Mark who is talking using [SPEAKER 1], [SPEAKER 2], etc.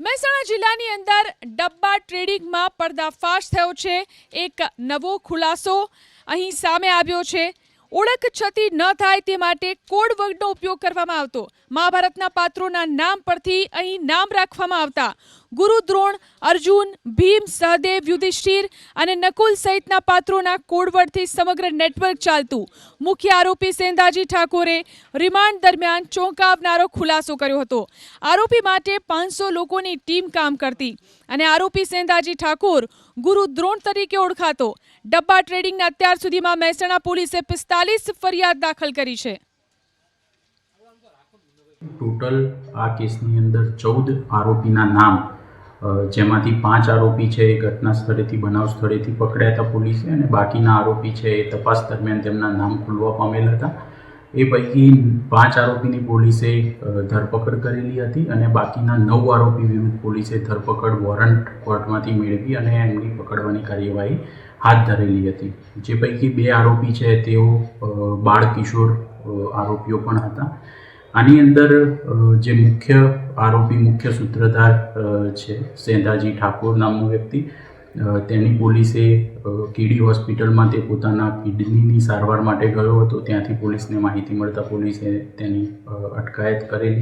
[SPEAKER 1] મહેસાણા જિલ્લાની અંદર ડબ્બા ટ્રેડિંગમાં પર્દાફાશ થયો છે. એક નવો ખુલાસો અહીં સામે આવ્યો છે. ઓળખ છતી ન થાય તે માટે કોડ વર્ડનો ઉપયોગ કરવામાં આવતો. મહાભારતના પાત્રોના નામ પરથી અહીં નામ રાખવામાં આવતા. ગુરુ દ્રોણ, અર્જુન, ભીમ, સહદેવ, યુધિષ્ઠિર અને નકુલ સહિતના પાત્રોના કોડવર્ડથી સમગ્ર નેટવર્ક ચાલતું. મુખ્ય આરોપી સેંધાજી ઠાકોરે રિમાન્ડ દરમિયાન ચોંકાવનારો ખુલાસો કર્યો હતો. આરોપી માટે પાંચસો લોકોની ટીમ કામ કરતી અને આરોપી સેંધાજી ઠાકોર ગુરુ દ્રોણ તરીકે ઓળખાતો. ડબ્બા ટ્રેડિંગના અત્યાર સુધીમાં મહેસાણા પોલીસે પિસ્તાલીસ ફરિયાદ દાખલ કરી છે.
[SPEAKER 2] ટોટલ આ કેસની અંદર ચૌદ આરોપીના નામ જેમાંથી પાંચ આરોપી છે એ ઘટના સ્થળેથી, બનાવ સ્થળેથી પકડ્યા હતા પોલીસે અને બાકીના આરોપી છે એ તપાસ દરમિયાન તેમના નામ ખુલવા પામેલ હતા. એ પૈકી પાંચ આરોપીની પોલીસે ધરપકડ કરેલી હતી અને બાકીના નવ આરોપી વિરુદ્ધ પોલીસે ધરપકડ વોરંટ કોર્ટમાંથી મેળવી અને એમની પકડવાની કાર્યવાહી હાથ ધરેલી હતી. જે પૈકી બે આરોપી છે, તેઓ બાળ કિશોર આરોપીઓ પણ હતા. આની અંદર જે મુખ્ય આરોપી, મુખ્ય સૂત્રધાર છે, સેંધાજી ઠાકોર નામનો વ્યક્તિ તેની પોલીસે કેડી હોસ્પિટલમાં તે પોતાના કિડનીની સારવાર માટે ગયો હતો. ત્યાંથી પોલીસને માહિતી મળતા પોલીસે તેની અટકાયત કરેલી.